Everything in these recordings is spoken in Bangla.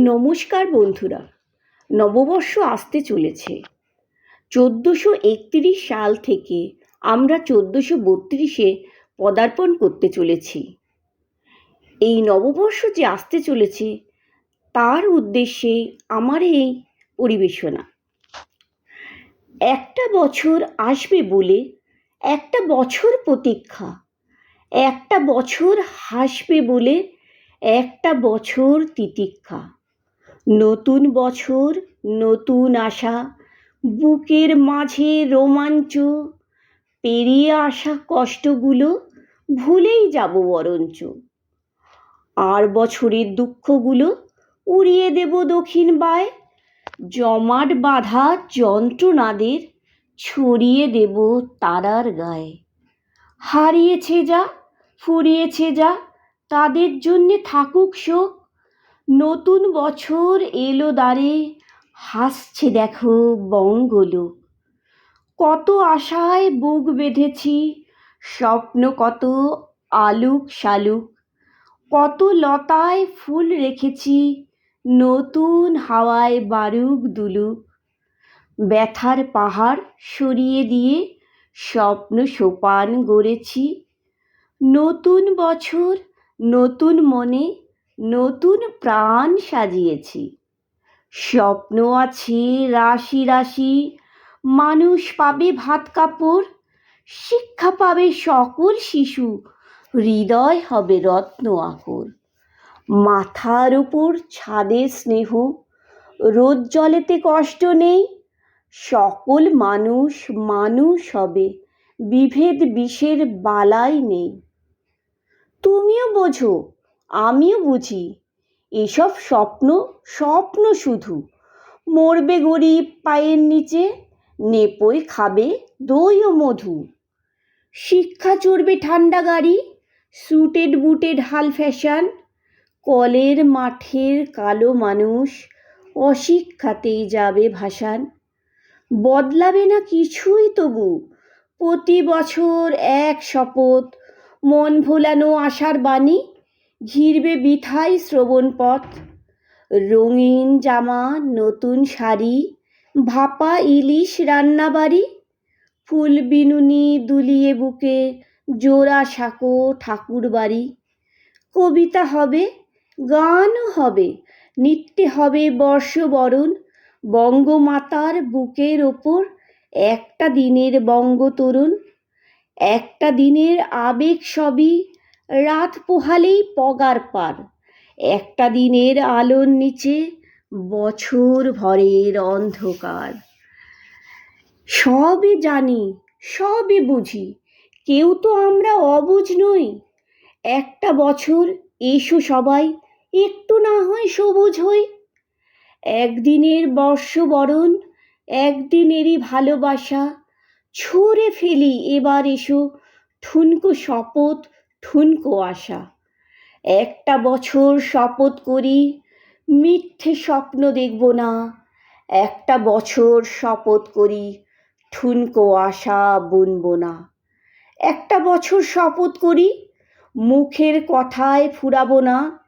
নমস্কার বন্ধুরা, নববর্ষ আসতে চলেছে। চোদ্দোশো একতিরিশ সাল থেকে আমরা চোদ্দোশো বত্রিশে পদার্পণ করতে চলেছি। এই নববর্ষ যে আসতে চলেছে, তার উদ্দেশ্যে আমার এই পরিবেশনা। একটা বছর আসবে বলে একটা বছর প্রতীক্ষা, একটা বছর হাসবে বলে একটা বছর তিতিক্ষা। নতুন বছর, নতুন আশা, বুকের মাঝে রোমাঞ্চ, পেরিয়ে আসা কষ্টগুলো ভুলেই যাব বরঞ্চ। আর বছরের দুঃখগুলো উড়িয়ে দেব দক্ষিণ বায়, জমাট বাঁধা যন্ত্রণাদের ছড়িয়ে দেব তারার গায়ে। হারিয়েছে যা, ফুরিয়েছে যা, তাদের জন্যে থাকুক শোক নতুন বছর এলো দ্বারে, হাসছে দেখো বঙ্গলোক কত আশায় বুক বেঁধেছি, স্বপ্ন কত আলুক শালুক। কত লতায় ফুল রেখেছি, নতুন হাওয়ায় বারুক দুলুক। ব্যথার পাহাড় সরিয়ে দিয়ে স্বপ্ন সোপান গড়েছি। নতুন বছর, নতুন মনে নতুন প্রাণ সাজিয়েছি। স্বপ্ন আছে রাশি রাশি, মানুষ পাবে ভাত কাপড়, শিক্ষা পাবে সকল শিশু, হৃদয় হবে রত্ন আকর মাথার উপর ছাদে স্নেহ, রোদ জলেতে কষ্ট নেই, সকল মানুষ মানুষ হবে, বিভেদ বিষের বালাই নেই। তুমিও বোঝো আমিও বুঝি, এসব স্বপ্ন স্বপ্ন শুধু। মরবে গরিব পায়ের নিচে নেপোয় খাবে দই ও মধু। শিক্ষা চড়বে ঠান্ডা গাড়ি সুটেড বুটেড হাল ফ্যাশন কলের মাঠের কালো মানুষ, অশিক্ষাতেই যাবে ভাসান। বদলাবে না কিছুই তবু, প্রতি বছর এক শপথ, মন ভোলানো আশার বাণী ঘিরবে বিথাই শ্রবণ পথ। রঙিন জামা, নতুন শাড়ি, ভাপা ইলিশ রান্নাবাড়ি। ফুল বিনুনি দুলিয়ে বুকে জোড়া সাঁকো ঠাকুর বাড়ি কবিতা হবে গানও হবে, নৃত্যে হবে বর্ষবরণ। বঙ্গমাতার বুকের ওপর একটা দিনের বঙ্গতরুণ। একটা দিনের আবেগ সবই রাত পোহালেই পগার পার। একটা দিনের আলোর নিচে বছর ভরের অন্ধকার। সবই জানি, সবই বুঝি, কেউ তো আমরা অবুঝ নই। একটা বছর এসো সবাই, একটু না হয় সবুজ হই। একদিনের বর্ষবরণ, একদিনেরই ভালোবাসা, ছুঁড়ে ফেলি এবার এসো ঠুনকো শপথ ঠুনকো আশা। একটা বছর শপথ করি, মিথ্যে স্বপ্ন দেখব না। একটা বছর শপথ করি, ঠুনকো আশা বুনব না। একটা বছর শপথ করি, মুখের কথায় ফুরাবো না।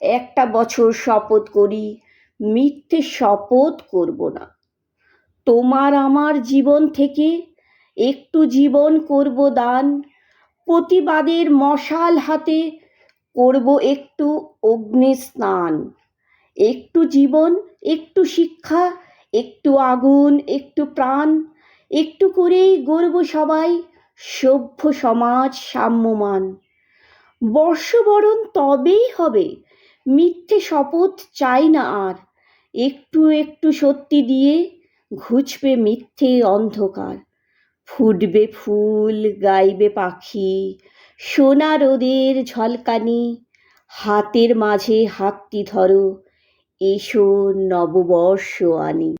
একটা বছর শপথ করি, মিথ্যে শপথ করব না। তোমার আমার জীবন থেকে একটু জীবন করব দান। প্রতিবাদের মশাল হাতে করব একটু অগ্নি স্নান একটু জীবন, একটু শিক্ষা, একটু আগুন, একটু প্রাণ, একটু করেই গড়ব সবাই সভ্য সমাজ সাম্যমান। বর্ষবরণ তবেই হবে, মিথ্যে শপথ চাই না আর। একটু একটু সত্যি দিয়ে ঘুচবে মিথ্যে অন্ধকার। ফুটবে ফুল গাইবে পাখি সোনা রোদের ঝলকানি হাতের মাঝে হাতটি ধরো এসো নববর্ষ আনি।